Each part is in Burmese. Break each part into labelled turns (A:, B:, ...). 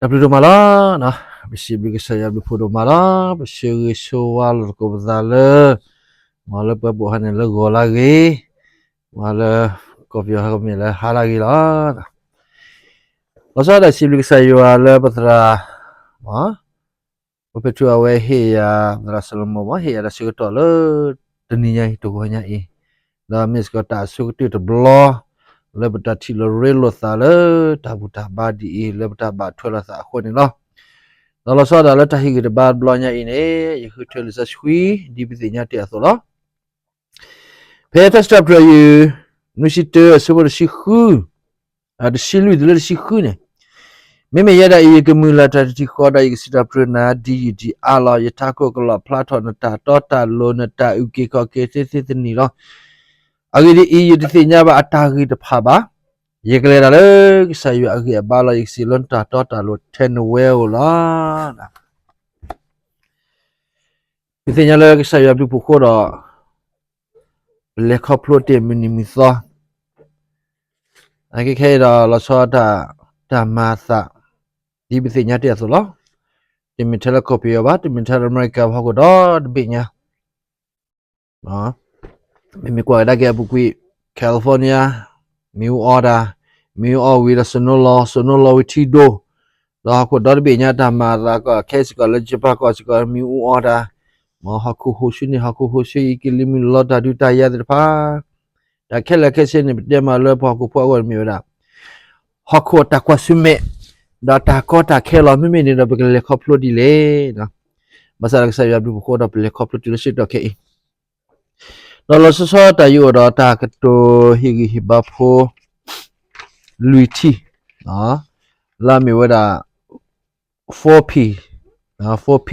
A: W တို့မလားနော်မရှိဘီကဆရာဘီဖို့တို့မလားမရှိရရှိုဝါလကိုပဇာလေမလပပဟန်လေဂောလာဂေမလကော်ဖီဟာကမီလာဟာလာဂီ လာလောဆာဒရှိဘီကဆရာလေပသရာမဘပချူအဝဲဟေယာရာဆလမောမဟေယာရရှိကတော့လေတနည်းရိုင်းတူခေါ်ညာအေးဒါမစ်ကတာဆုကတိတဘလော lebata thilo relo sala tabuta badi e lebata ba thola sa khone lo lo lo sa da la tahi ge ba blonya ine ye khu thola sa shui di bi nya te so lo pe ta stop pro yu nu shi te so bo shi khu a de shi lu de le shi khu ne me me yada ye ke mu la ta ti kho da ye si ta pro na di di a lo ye ta ko ko lo platform na ta to ta lo na ta u ke ko ke se se ni lo အဂိဒီအီယူဒီညဘာအတာဂီတဖာဘာယေကလေရလေဆာယူအ ဂိဘာလာယက်စီလွန်တာတော့တာလို့10ဝဲလာနာဒီညလေဆာယူပြပခိုတော့လေခပ်လို့တေမီနီမီသောအဂိခဲတော့လဆောတာတမသဒီပစီညတဲ့ဆိုလို့ဒီမီတယ်ကော်ပီယောဘာဒီမီတယ်အမေရိကဘာကိုတော့ဒီပ ညာနော် mimi kwa dage bukwi California miu order miu o wi la sonolo sonolo wi tido da ko dar be nya da ma ra ko case ko le jipa ko ko miu order mo ha ku ho shi ni ha ku ho shi ki li mi lo da du ta ya da pa da ke la ke se ni de ma le pa ko po ko mi da ha ko ta kwa su me da ta ko ta ke lo mi mi ni da be le ko plo di le da masala ke sa ya bu ko da le ko plo di le shi da ke နော်လဆဆတာယူတော့တာကတိုဟီဂီဟီဘဖိုလူတီနော်လာမီဝဒါ 4p နော် 4p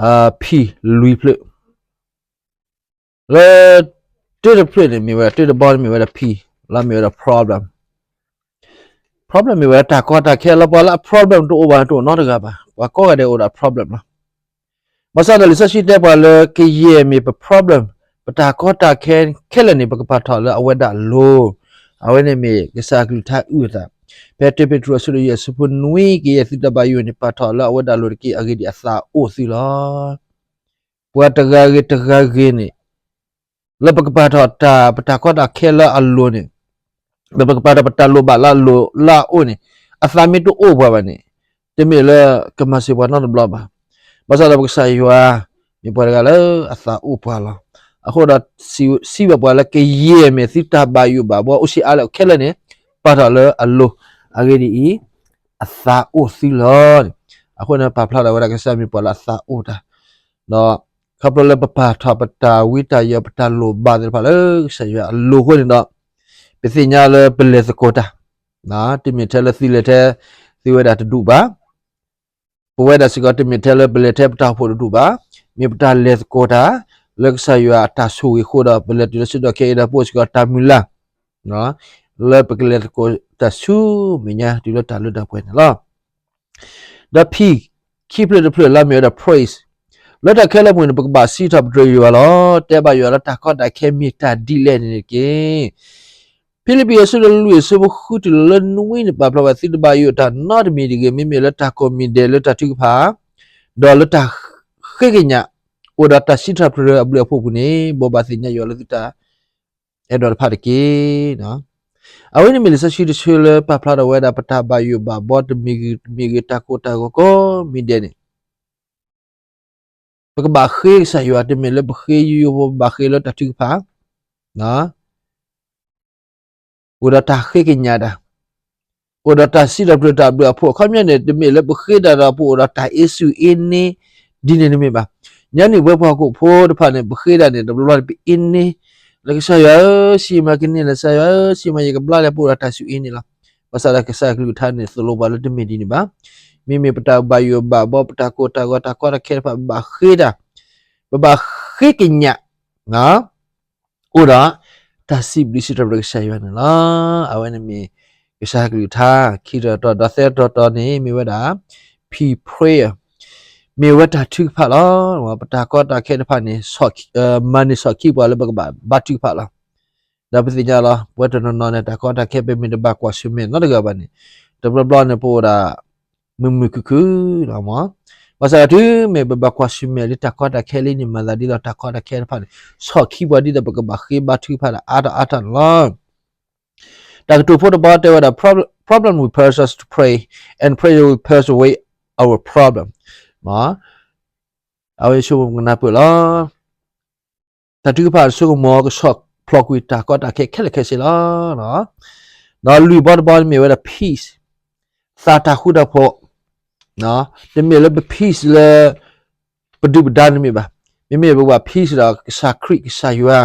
A: အာ p လူပလလေတူဒပလမီဝတူဒဘောမီဝဒါ p လာမီဝဒါ problem problem မီဝဒါကောတာခဲလပေါ်လာ problem တူ over တူနော်တကပါဘာကောရတဲ့ over problem လားမဆာဒလစရှိတဲ့ပါလေကေယမီ problem ပတာကောတာခဲခဲလနေပကပထော်လအဝဒလိုအဝနေမေကစားကလူထဥတာပက်တပစ်ထရဆူရစပုနွေကေယသတဘယုန်ပထော်လအဝဒလိုကေအဂိဒီအစာအိုစီလာပွားတဂါဂေတဂါဂေနေလပကပထော်တာပတာကောတာခဲလအလိုနေလပကပတာပတာလိုဘာလာလိုလာအိုနေအစာမီတူအိုဘဝနေတမေလကမစီဘနာဘလဘာဘာသာဘကဆိုင်ယွာမြေပေါ်ကလည်းအစာအိုပွာလာ အခုတော့စီစီဘပွားလကရေမေစီတာဘာယူဘာဘောအရှိအလခဲလနေပါတော်လအလိုအဂေဒီအသာအိုစီလောအခုနပပလာဝရကဆာမီပေါ်လာသာအိုတာတော့ခပလပပထပတာဝိတယပတလိုဘာတယ်ပါလေဆရအလိုခွနေတော့ပစီညာလပလက်စကိုတာနော်တိမီတယ်စီလက်တဲ့စီဝဲတာတူပါပဝဲတာစီကတိမီတယ်ပလက်တဲ့ပတာဖို့တူပါမြေပတာလက်စကိုတာ leksa yu ata suwi khoda belet yu sido ke ida pos ka tamila no le peklet ko ta su minya di lo ta lo da pwen lo the peak keep it the la me the praise လတ်တခဲလက်မွေပကပါစီတပ်ဒရယူလောတဲပါယူလာတာကော့တာခဲမီတာဒီလဲနေကေဖိလိပီဆူလလူဆဘခုတလနဝင်းပပလဝစီတပါယူတာ not me ဒီကေမီမီလတ်တာကိုမီဒဲလတ်တာထုဖာဒေါ်လတ်တာခေကညာ โอดาตาชิทราพระอบเลพวกนี้บอบาสิญญาโยลตุตาเอดอลพาดเกเนาะအဝိနမီလဆရှိတရှိလပပလာဒဝဲဒါပတာဘယူဘာဘော့မီမီဂတာကိုတာကိုကိုမီဒဲနေပကဘာခေဆာယူအတမီလဘခေယူဘခေလတတိဖာနော်ဥဒတာခေကညာဒါဥဒတာစီရပတာဘဖို့ခမရနေတမီလဘခေဒါရာဖို့ဥဒတာအစ်စုအင်းနေဒီနေနေမပါ ညနေဘွဲဖွားကိုဖိုးတဖာနဲ့ဘခေးတာနဲ့ဒဘလဘပင်းနေလကဆာယစီမကင်းနေလဆာယစီမယကဘလာလေပူရတာဆူအင်းနေလားပစာလကဆာကလူထားနေသလိုပါလတမီဒီနေပါမိမိပတာဘယဘဘပတာကိုတာကိုတာကိုရခဲဖဘခေးတာဘဘခေးကညငါဥရာတစီဘလစီတဘလကဆာယနလားအဝနမီကဆာကလူထားခိရတော့ဒသက်တော့နေမိဝဒါ p prayer မေဝတာထုဖာလာဝပတာကောတာခဲတဖာနေဆော့မန်နေဆော့ခိပွားလဘကဘာဘတ်ထုဖာလာဒါပတိညာလာဝတ်တနနနဲ့တာကောတာခဲပေမင်တဘကွာရှုမေနော်တကဘာနေတဘလဘလနေပိုတာ mu mu ku ku la ma masa tu me ba ba kwa shi me li ta kwa ta ke li ni ma la di la ta kwa ta ke pa ni so ki ba di da ba ka ba khi ba tu pa la ata ata la da to put about the problem problem we purpose us to pray and pray will purpose away our problem ma awe shu na pu la ta tu pa su mo ko shock plot we ta kwa ta ke ke le ke si la no no lu ba ba me with a peace စာတာခုတော့ဖို့နော်ဒီမြေလည်း peace လေပဒုပဒန်မြေပါမြေမြေဘက peace တော့စာခရစ်စာယွာ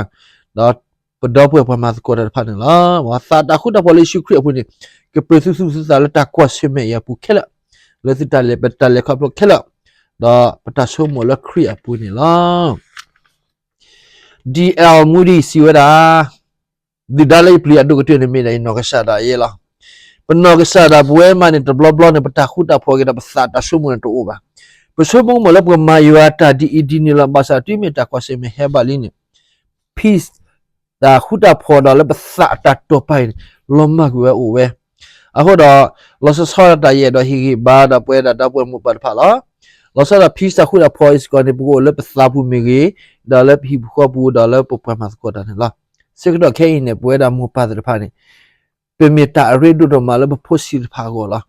A: နော်ပဒေါပွေပမာကိုရဖန်လားဝါစာတာခုတော့လေးရှုခရအဖွနေကပစုစုစာလတာကွာရှမေရပူခဲလာလေစတလေပတလေခပ်လို့ခဲလာ တော့ပတဆုမလခရအပူနေလား DL Moody စီဝဒါဒီဒါလေးပလီအဒုကတွနေမိနေနော်ကရှာတာရေလား penog sada buwe mane to blo blo ne pata khuta phoge da sa ta sumu ne to oba pesumu mo lab ma yuata di idi ni la basa ti me ta kwase me heba li ne peace da khuta pho da le sa ta to pai lo ma gwe o we a ho da lo so so da ye do hi gi ba da pwe da da pwe mu pa pha la lo so da peace da khuta pho is ko ne bu ko le sa bu me gi da le hi bu ko bu da le pu pa ma ko da ne la se ko ke ne pwe da mu pa da pha ne ပမေတာရေဒုဒမလဘဖို့စီဖာကိုလာ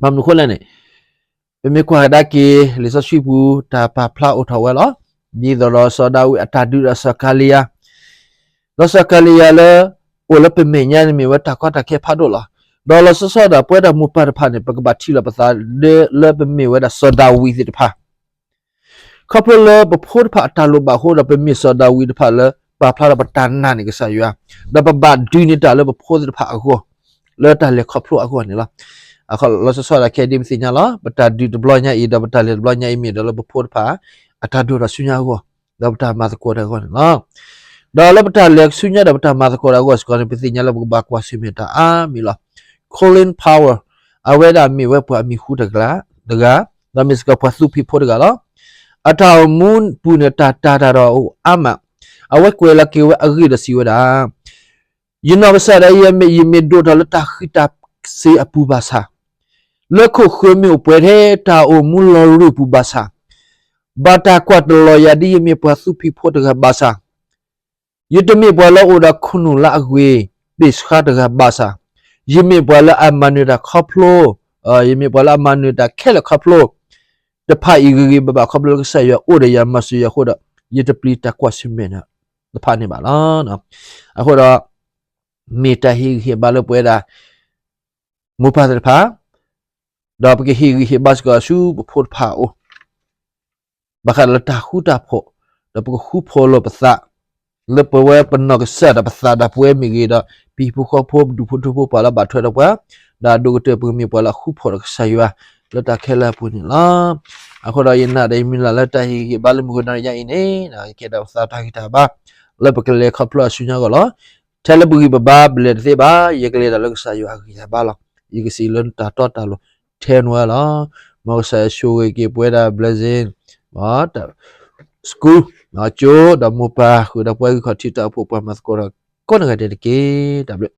A: မမ်နခိုလနဲ့ပမေကွာဒါကေလေဆရှိဘူးတာပါဖလာအထဝဲလောဒီဒရဆဒါဝအတာဒူရဆကလီယာလောဆကလီယာလေအိုလပမေညာနေမဝတာကွာတာကေဖာဒိုလာ ဒေါ်လာဆဆဒါပွဲတာမူပါဖာနေပကဘာတီလပသာလေလပမေဝဒါဆဒါဝီတိဖာကပလဘဖို့ဖာတာလိုဘာဟိုလပမေဆဒါဝီတဖာလေပါဖလာပတန်နာနေကဆာယွာဒပဘဒူနီတာလဘဖိုးဒဖာအကိုလောတာလေခပ်လို့အကိုနေလားအခါလောဆဆရာကေဒီမစီညာလားပတာဒူဒဘလညာအီဒပတာလေဘလညာအီမီဒလဘဖိုးဖာအတာဒူရဆုညာကိုဒပတာမတ်ကိုရကိုနော်ဒါလပတာလေဆုညာဒပတာမတ်ကိုရကိုစကောနေပစီညာလဘဘကွာစီမီတာအာမီလား calling power အဝဲဒါမီဝဲပွားမီခုတကလာဒဂါဒါမစ်ကပွားစုဖီဖို့တကလာအတာမွန်ပူနေတာတာတာတော့အမ awe kwela kewe agi da siwada yina basa da yeme yeme do da ta khita se apu basa lekho khome opwe the ta o mulo ru pu basa bata kwat lo ya di yeme pa su phi pho da basa yitme bwa la o da khunu la agwe bis kha da basa yeme bwa la amanu da khaplo yeme bwa la amanu da khela khaplo da pha igi ba ba khaplo sa ya o da ya masu ya khoda yita plita kwa simena တဖာနေပါလားနော်အခုတော့မေတာဟီဟီဘာလို့ပွဲတာမူပါတဲ့ဖာတော့ပကဟီဟီဘတ်ကဆူဖို့ဖာအိုဘခလတာခူတာဖို့တော့ပကခူဖို့လို့ပစာလပဝဲပနောကဆက်တာပစာတာပွဲမိ ကြီးတော့ပီဖူခေါ်ဖို့ဒူဖို့ဒူဖို့ပါလာဘာထွဲတော့ပွဲဒါဒုကတဲ့ပမီပေါ်လာခူဖို့ကဆာရွာလတာခဲလာပူနေလားအခုတော့ယနာဒိမီလာလတာဟီဘာလမှုကနာရရင်နေနာကေတော့စာတာခိတာဘာ le pakle khapla sunya go lo thele bugi baba ble de ba ye kle da lo sa yu ha ki ba lo ye ki si lon ta to ta lo ten wa lo mo sa shu ge ki pwe da blessing ma ta school ma cho da mo pa khu da pwe ko ti ta phu pa ma ko ra ko na ga de ke da